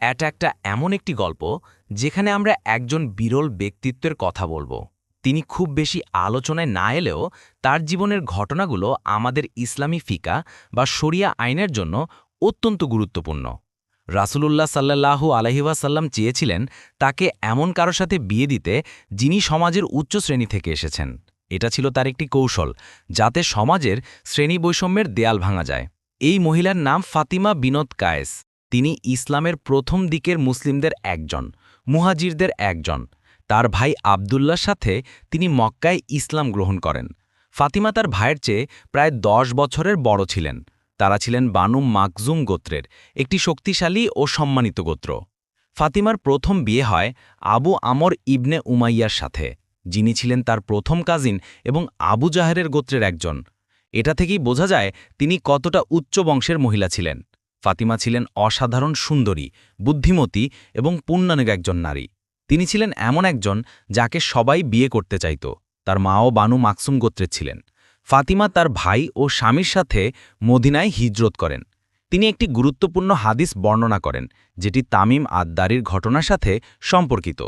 এটা একটা এমন একটি গল্প যেখানে আমরা একজন বিরল ব্যক্তিত্বের কথা বলব। তিনি খুব বেশি আলোচনায় না এলেও তার জীবনের ঘটনাগুলো আমাদের ইসলামী ফিকা বা শরিয়া আইনের জন্য অত্যন্ত গুরুত্বপূর্ণ। রাসূলুল্লাহ সাল্লাল্লাহু আলহিবাসাল্লাম চেয়েছিলেন তাকে এমন কারও সাথে বিয়ে দিতে যিনি সমাজের উচ্চ শ্রেণি থেকে এসেছেন। এটা ছিল তার একটি কৌশল যাতে সমাজের শ্রেণি বৈষম্যের দেয়াল ভাঙা যায়। এই মহিলার নাম ফাতিমা বিনোদ কায়েস। তিনি ইসলামের প্রথম দিকের মুসলিমদের একজন, মুহাজিরদের একজন। তার ভাই আবদুল্লার সাথে তিনি মক্কায় ইসলাম গ্রহণ করেন। ফাতিমা তার ভাইয়ের চেয়ে প্রায় দশ বছরের বড় ছিলেন। তারা ছিলেন বানু মাকজুম গোত্রের, একটি শক্তিশালী ও সম্মানিত গোত্র। ফাতিমার প্রথম বিয়ে হয় আবু আমর ইবনে উমাইয়ার সাথে। যিনি ছিলেন তার প্রথম কাজিন এবং আবু জাহেরের গোত্রের একজন। এটা থেকেই বোঝা যায় তিনি কতটা উচ্চ বংশের মহিলা ছিলেন। ফাতিমা ছিলেন অসাধারণ সুন্দরী, বুদ্ধিমতী এবং পুণ্যানুগ একজন নারী। তিনি ছিলেন এমন একজন যাকে সবাই বিয়ে করতে চাইত। তার মাও বানু মাকসুম গোত্রের ছিলেন। ফাতিমা তার ভাই ও স্বামীর সাথে মদিনায় হিজরত করেন। তিনি একটি গুরুত্বপূর্ণ হাদিস বর্ণনা করেন, যেটি তামিম আদ্দারির ঘটনার সাথে সম্পর্কিত।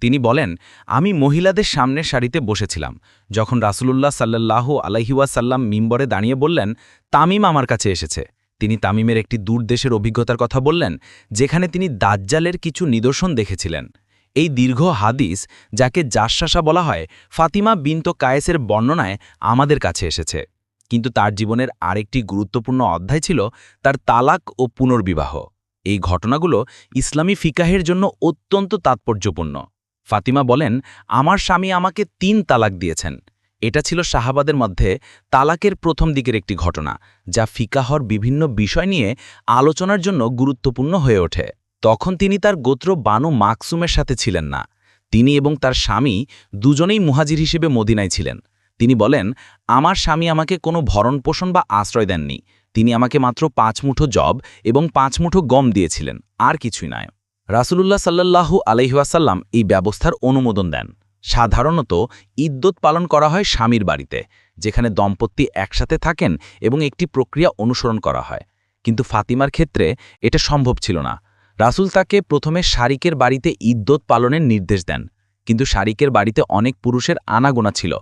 তিনি বলেন, আমি মহিলাদের সামনের সারিতে বসেছিলাম। যখন রাসুলুল্লাহ সাল্লাল্লাহু আলাইহিওয়াসাল্লাম মিম্বরে দাঁড়িয়ে বললেন, তামিম আমার কাছে এসেছে তিনি তামিমের একটি দূর দেশের অভিজ্ঞতার কথা বললেন, যেখানে তিনি দাজ্জালের কিছু নিদর্শন দেখেছিলেন। এই দীর্ঘ হাদিস, যাকে জাসশাসা বলা হয়, ফাতিমা বিন্ত কায়েসের বর্ণনায় আমাদের কাছে এসেছে। কিন্তু তার জীবনের আরেকটি গুরুত্বপূর্ণ অধ্যায় ছিল তার তালাক ও পুনর্বিবাহ। এই ঘটনাগুলো ইসলামী ফিকাহের জন্য অত্যন্ত তাৎপর্যপূর্ণ। ফাতিমা বলেন, আমার স্বামী আমাকে তিন তালাক দিয়েছেন। এটা ছিল শাহাবাদের মধ্যে তালাকের প্রথম দিকের একটি ঘটনা, যা ফিকাহর বিভিন্ন বিষয় নিয়ে আলোচনার জন্য গুরুত্বপূর্ণ হয়ে ওঠে। তখন তিনি তার গোত্র বানু মাকসুমের সাথে ছিলেন না। তিনি এবং তার স্বামী দুজনেই মুহাজির হিসেবে মদিনায় ছিলেন। তিনি বলেন, আমার স্বামী আমাকে কোনো ভরণ পোষণ বা আশ্রয় দেননি। তিনি আমাকে মাত্র পাঁচ মুঠো জব এবং পাঁচ মুঠো গম দিয়েছিলেন, আর কিছুই নয়। রাসুলুল্লাহ সাল্লাল্লাহু আলহিহাসাল্লাম এই ব্যবস্থার অনুমোদন দেন। সাধারণত ইদ্যত পালন করা হয় স্বামীর বাড়িতে, যেখানে দম্পতি একসাথে থাকেন এবং একটি প্রক্রিয়া অনুসরণ করা হয়। কিন্তু ফাতিমার ক্ষেত্রে এটা সম্ভব ছিল না। রাসুল তাকে প্রথমে শারিকের বাড়িতে ইদ্যত পালনের নির্দেশ দেন, কিন্তু শারিকের বাড়িতে অনেক পুরুষের আনাগোনা ছিল।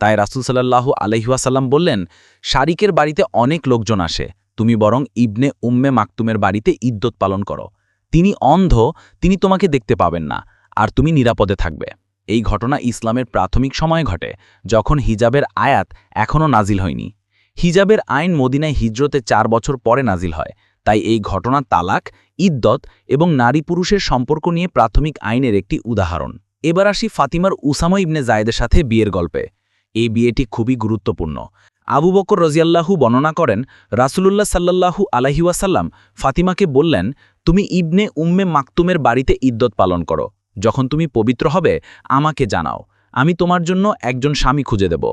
তাই রাসুল সাল্লাহু আলহিহাসাল্লাম বললেন, শারিকের বাড়িতে অনেক লোকজন আসে, তুমি বরং ইবনে উম্মে মাকতুমের বাড়িতে ইদ্যত পালন করো। তিনি অন্ধ, তিনি তোমাকে দেখতে পাবেন না, আর তুমি নিরাপদে থাকবে। এই ঘটনা ইসলামের প্রাথমিক সময়ে ঘটে, যখন হিজাবের আয়াত এখনও নাজিল হয়নি। হিজাবের আইন মদিনায় হিজরতে চার বছর পরে নাজিল হয়, তাই এই ঘটনা তালাক, ইদ্যত এবং নারী পুরুষের সম্পর্ক নিয়ে প্রাথমিক আইনের একটি উদাহরণ। এবার আসি ফাতিমার উসামা ইবনে জায়েদের সাথে বিয়ের গল্পে। এই বিয়েটি খুবই গুরুত্বপূর্ণ। আবু বকর রজিয়াল্লাহু বর্ণনা করেন, রাসুলুল্লাহ সাল্লাল্লাহু আলাহিওয়াসাল্লাম ফাতিমাকে বললেন, তুমি ইবনে উম্মে মাকতুমের বাড়িতে ইদ্যত পালন করো। যখন তুমি পবিত্র হবে, আমাকে জানাও। আমি তোমার জন্য একজন স্বামী খুঁজে দেব।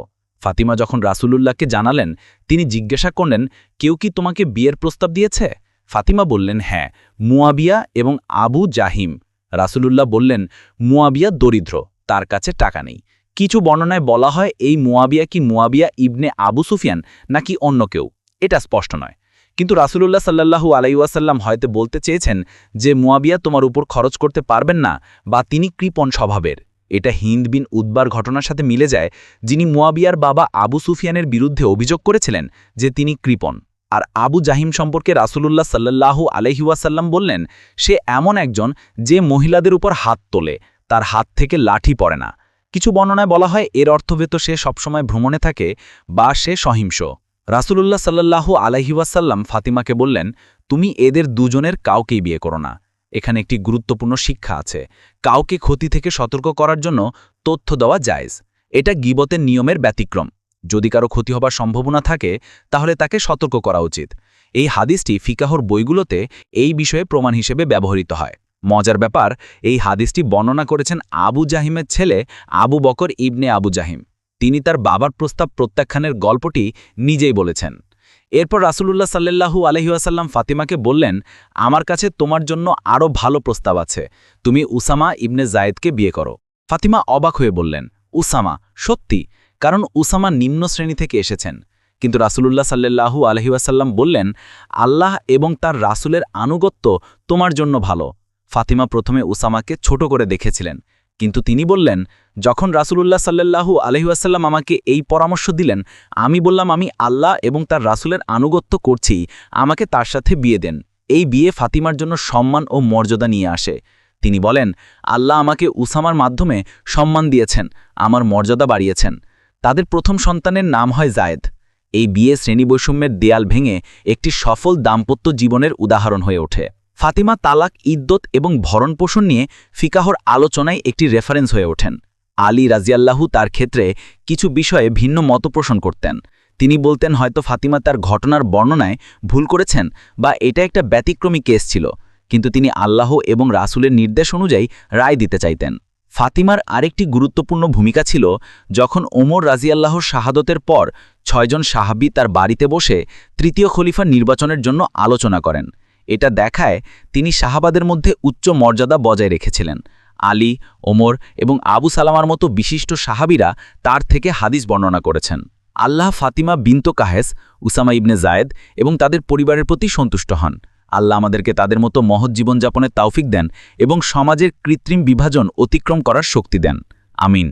ফাতিমা যখন রাসুলুল্লাহকে জানালেন, তিনি জিজ্ঞাসা করলেন, কেউ কি তোমাকে বিয়ের প্রস্তাব দিয়েছে? ফাতিমা বললেন হ্যাঁ মুয়াবিয়া এবং আবু জাহিম। রাসুলুল্লাহ বললেন, মুয়াবিয়া দরিদ্র, তার কাছে টাকা নেই। কিছু বর্ণনায় বলা হয়, এই মুয়াবিয়া কি মুয়াবিয়া ইবনে আবু সুফিয়ান নাকি অন্য কেউ? এটা স্পষ্ট নয়। কিন্তু রাসুলুল্লাহ সাল্লাহু আলাইওয়াসাল্লাম হয়তো বলতে চেয়েছেন যে মুয়াবিয়া তোমার উপর খরচ করতে পারবেন না বা তিনি কৃপণ স্বভাবের। এটা হিন্দ বিন উদ্বার ঘটনার সাথে মিলে যায়, যিনি মুয়াবিয়ার বাবা আবু সুফিয়ানের বিরুদ্ধে অভিযোগ করেছিলেন যে তিনি কৃপণ। আর আবু জাহিম সম্পর্কে রাসুলুল্লাহ সাল্লাহু আলহিউসাল্লাম বললেন, সে এমন একজন যে মহিলাদের উপর হাত তোলে, তার হাত থেকে লাঠি পড়ে না। কিছু বর্ণনায় বলা হয়, এর অর্থবেত সে সবসময় ভ্রমণে থাকে বা সে সহিংস। রাসুলুল্লাহ সাল্লাহু আলহিউসাল্লাম ফাতিমাকে বললেন, তুমি এদের দুজনের কাউকেই বিয়ে করো না। এখানে একটি গুরুত্বপূর্ণ শিক্ষা আছে। কাউকে ক্ষতি থেকে সতর্ক করার জন্য তথ্য দেওয়া জায়জ। এটা গিবতের নিয়মের ব্যতিক্রম। যদি কারও ক্ষতি হবার সম্ভাবনা থাকে, তাহলে তাকে সতর্ক করা উচিত। এই হাদিসটি ফিকাহর বইগুলোতে এই বিষয়ে প্রমাণ হিসেবে ব্যবহৃত হয়। মজার ব্যাপার, এই হাদিসটি বর্ণনা করেছেন আবু জাহিমের ছেলে আবু বকর ইবনে আবু জাহিম। তিনি তার বাবার প্রস্তাব প্রত্যাখ্যানের গল্পটি নিজেই বলেছেন। এরপর রাসুলুল্লাহ সাল্লাহু আলহিউসাল্লাম ফাতিমাকে বললেন, আমার কাছে তোমার জন্য আরও ভালো প্রস্তাব আছে। তুমি উসামা ইবনে জায়েদকে বিয়ে করো। ফাতিমা অবাক হয়ে বললেন, উসামা, সত্যি? কারণ উসামা নিম্ন শ্রেণি থেকে এসেছেন। কিন্তু রাসুলুল্লাহ সাল্লাহু আলহিউসাল্লাম বললেন, আল্লাহ এবং তার রাসুলের আনুগত্য তোমার জন্য ভালো। ফাতিমা প্রথমে উসামাকে ছোট করে দেখেছিলেন। কিন্তু তিনি বললেন, যখন রাসূলুল্লাহ সাল্লাল্লাহু আলহিউসাল্লাম আমাকে এই পরামর্শ দিলেন, আমি বললাম, আমি আল্লাহ এবং তার রাসূলের আনুগত্য করছি, আমাকে তার সাথে বিয়ে দেন। এই বিয়ে ফাতিমার জন্য সম্মান ও মর্যাদা নিয়ে আসে। তিনি বলেন, আল্লাহ আমাকে উসামার মাধ্যমে সম্মান দিয়েছেন, আমার মর্যাদা বাড়িয়েছেন। তাদের প্রথম সন্তানের নাম হয় জায়েদ। এই বিয়ে শ্রেণীবৈষম্যের দেয়াল ভেঙে একটি সফল দাম্পত্য জীবনের উদাহরণ হয়ে ওঠে। ফাতিমা তালাক ইদ্যত এবং ভরণপোষণ নিয়ে ফিকাহর আলোচনায় একটি রেফারেন্স হয়ে ওঠেন। আলী রাজিয়াল্লাহু তার ক্ষেত্রে কিছু বিষয়ে ভিন্ন মত পোষণ করতেন। তিনি বলতেন, হয়তো ফাতিমা তার ঘটনার বর্ণনায় ভুল করেছেন বা এটা একটা ব্যতিক্রমী কেস ছিল। কিন্তু তিনি আল্লাহ এবং রাসূলের নির্দেশ অনুযায়ী রায় দিতে চাইতেন। ফাতিমার আরেকটি গুরুত্বপূর্ণ ভূমিকা ছিল যখন ওমর রাজিয়াল্লাহর শাহাদতের পর ছয়জন সাহাবি তার বাড়িতে বসে তৃতীয় খলিফা নির্বাচনের জন্য আলোচনা করেন। এটা দেখায় তিনি সাহাবাদের মধ্যে উচ্চ মর্যাদা বজায় রেখেছিলেন। আলী, ওমর এবং আবু সালামার মতো বিশিষ্ট সাহাবিরা তার থেকে হাদিস বর্ণনা করেছেন। আল্লাহ Fatima bint Qais, Usama ibn Zaid এবং তাদের পরিবারের প্রতি সন্তুষ্ট হন। আল্লাহ আমাদেরকে তাদের মতো মহৎ জীবনযাপনের তাওফিক দেন এবং সমাজের কৃত্রিম বিভাজন অতিক্রম করার শক্তি দেন। আমিন।